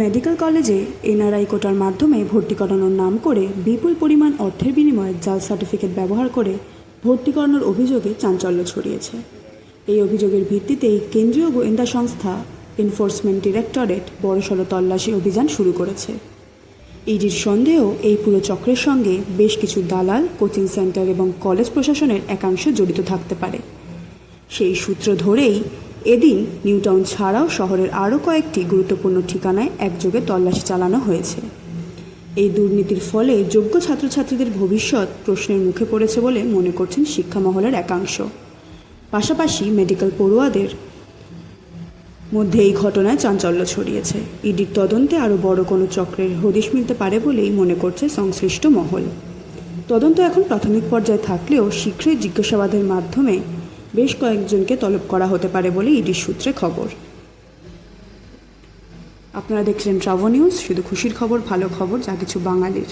Medical কলেজে NRI কোটার মাধ্যমে ভর্তি করানোর নাম করে বিপুল পরিমাণ অর্থের বিনিময়ে জাল সার্টিফিকেট ব্যবহার করে ভর্তি করানোর অভিযোগে চাঞ্চল্য ছড়িয়েছে। এই অভিযোগের ভিত্তিতেই কেন্দ্রীয় গোয়েন্দা সংস্থা এনফোর্সমেন্ট ডিরেক্টরেট বড়সড় তল্লাশি অভিযান শুরু করেছে। ইডির সন্দেহ, এই পুরো চক্রের সঙ্গে বেশ কিছু দালাল, কোচিং সেন্টার এবং কলেজ প্রশাসনের একাংশ জড়িত থাকতে পারে। সেই সূত্র ধরেই এদিন নিউটাউন ছাড়াও শহরের আরও কয়েকটি গুরুত্বপূর্ণ ঠিকানায় একযোগে তল্লাশি চালানো হয়েছে। এই দুর্নীতির ফলে যোগ্য ছাত্রছাত্রীদের ভবিষ্যৎ প্রশ্নের মুখে পড়েছে বলে মনে করছেন শিক্ষা মহলের একাংশ। পাশাপাশি মেডিকেল পড়ুয়াদের মধ্যে এই ঘটনায় চাঞ্চল্য ছড়িয়েছে। ইডির তদন্তে আরও বড় কোনো চক্রের হদিশ মিলতে পারে বলেই মনে করছে সংশ্লিষ্ট মহল। তদন্ত এখন প্রাথমিক পর্যায়ে থাকলেও শীঘ্রই জিজ্ঞাসাবাদের মাধ্যমে বেশ কয়েকজনকে তলব করা হতে পারে বলে ইডির সূত্রে খবর। আপনারা দেখছিলেন ট্রাভো নিউজ, শুধু খুশির খবর, ভালো খবর, যা কিছু বাঙালির।